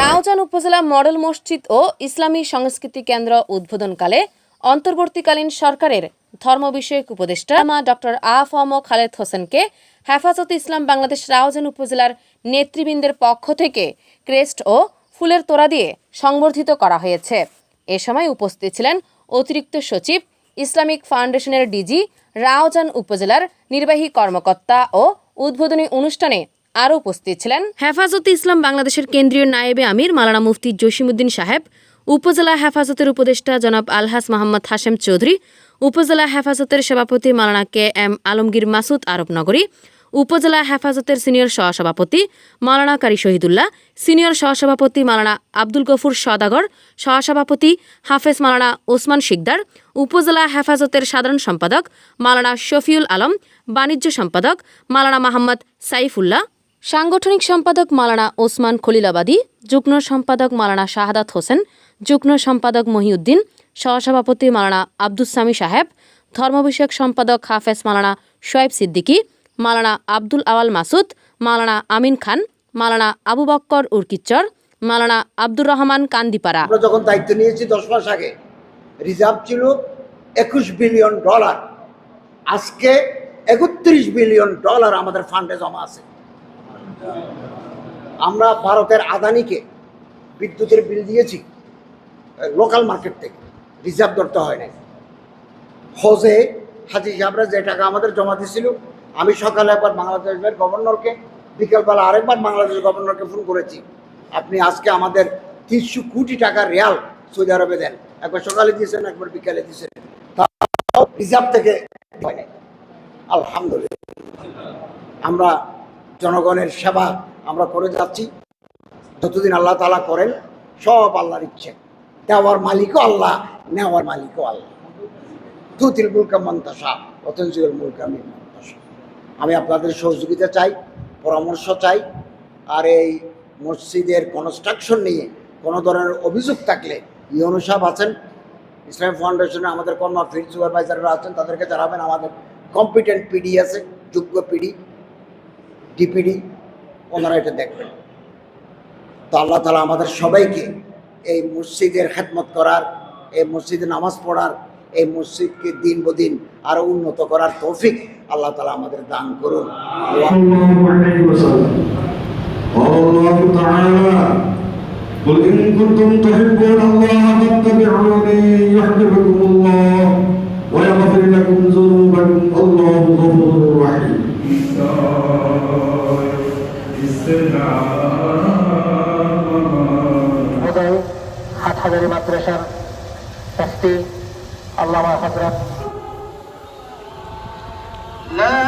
নাওজান উপজেলা মডেল মসজিদ ও ইসলামী সংস্কৃতি কেন্দ্র উদ্বোধনকালে অন্তর্বর্তীকালীন সরকারের ধর্ম বিষয়ক উপদেষ্টা মা ডক্টর আফ এম খালেদ হোসেনকে হেফাজত ইসলাম বাংলাদেশ রাওজান উপজেলার নেতৃবৃন্দের পক্ষ থেকে ক্রেস্ট ও ফুলের তোড়া দিয়ে সংবর্ধিত করা হয়েছে। এ সময় উপস্থিত ছিলেন অতিরিক্ত সচিব, ইসলামিক ফাউন্ডেশনের ডিজি, রাওজান উপজেলার নির্বাহী কর্মকর্তা ও উদ্বোধনী অনুষ্ঠানে আরও উপস্থিত ছিলেন হেফাজতে ইসলাম বাংলাদেশের কেন্দ্রীয় নায়েবে আমির মালানা মুফতি জসিমুদ্দিন সাহেব, উপজেলা হেফাজতের উপদেষ্টা জনাব আলহাস মোহাম্মদ হাশেম চৌধুরী, উপজেলা হেফাজতের সভাপতি মালানা কে এম আলমগীর মাসুদ আরবনগরী উপজেলা হেফাজতের সিনিয়র সহসভাপতি মালানা কারি শহীদুল্লাহ, সিনিয়র সহসভাপতি মালানা আব্দুল গফুর সদাগর সহসভাপতি হাফেজ মালানা ওসমান শিকদার, উপজেলা হেফাজতের সাধারণ সম্পাদক মালানা শফিউল আলম, বাণিজ্য সম্পাদক মালানা মাহমদ সাইফুল্লাহ সাংগঠনিক সম্পাদক মালানা ওসমান খলিলাবাদী, যুগ্ম সম্পাদক মালানা শাহাদাত হোসেন, যুগ্ম সম্পাদক মহিউদ্দিন, সহসভাপতি মালানা আব্দুস সামি সাহেব ধর্মবিষয়ক সম্পাদক হাফেজ মালানা শোয়েব সিদ্দিকী, মালানা আব্দুল আওয়াল মাসুদ, মালানা আমিন খান, মালানা আবু বক্কর উর্কিচ্চর, মালানা আব্দুর রহমান কান্দিপাড়া। আমরা যখন দায়িত্ব নিয়েছি দশ মাস আগে, রিজার্ভ ছিল একুশ বিলিয়ন ডলার। আজকে একত্রিশ বিলিয়ন ডলার আমাদের ফান্ডে জমা আছে। আমরা ভারতের আদানিকে বিদ্যুতের বিল দিয়েছি লোকাল মার্কেট থেকে রিজার্ভ ধরতে হয় না হজে হাজি সাহেবরা যে টাকা আমাদের জমা দিয়েছিল, আমি সকালে একবার বাংলাদেশের গভর্নরকে, বিকেলবেলা আরেকবার বাংলাদেশের গভর্নরকে ফোন করেছি, আপনি আজকে আমাদের তিনশো কোটি টাকা রিয়াল সৌদি আরবে দেন। একবার সকালে দিয়েছেন, একবার বিকালে দিয়েছেন। তাও রিজার্ভ থেকে নাই। আলহামদুলিল্লাহ। আমরা জনগণের সেবা আমরা করে যাচ্ছি। যতদিন আল্লাহ তালা করেন, সব আল্লাহর ইচ্ছে। দেওয়ার মালিকও আল্লাহ, নেওয়ার মালিকও আল্লাহ। তুতিল মুলকা মন্তাসা অতঞ্জিল মুলকা আমি মন্তাসা আমি আপনাদের সহযোগিতা চাই, পরামর্শ চাই, আর এই মসজিদের কনস্ট্রাকশন নিয়ে কোনো ধরনের অভিযোগ থাকলে ইউনু সাহেব আছেন ইসলাম ফাউন্ডেশনে আমাদের কর্ম ফিল্ড সুপারভাইজাররা আছেন, তাদেরকে জানাবেন। আমাদের কম্পিটেন্ট পিডি আছে, যোগ্য পিডি ডিপিডি ওনারা এটা দেখবেন তো আল্লাহ তালা আমাদের সবাইকে এই মসজিদের খেদমত করার এই মসজিদে নামাজ পড়ার এই মসজিদকে দিন বদিন আরো উন্নত করার তৌফিক আল্লাহ তালা আমাদের দান করুন الله عليه وسلم قال الله تعالى قل إن كنتم تحبون الله فاتبعوني يحببكم الله ويغفر لكم ذنوبكم الله غفور رحيم হুদয় হাটহাজারি মাদ্রাসার মুফতি আল্লামা হজরত لا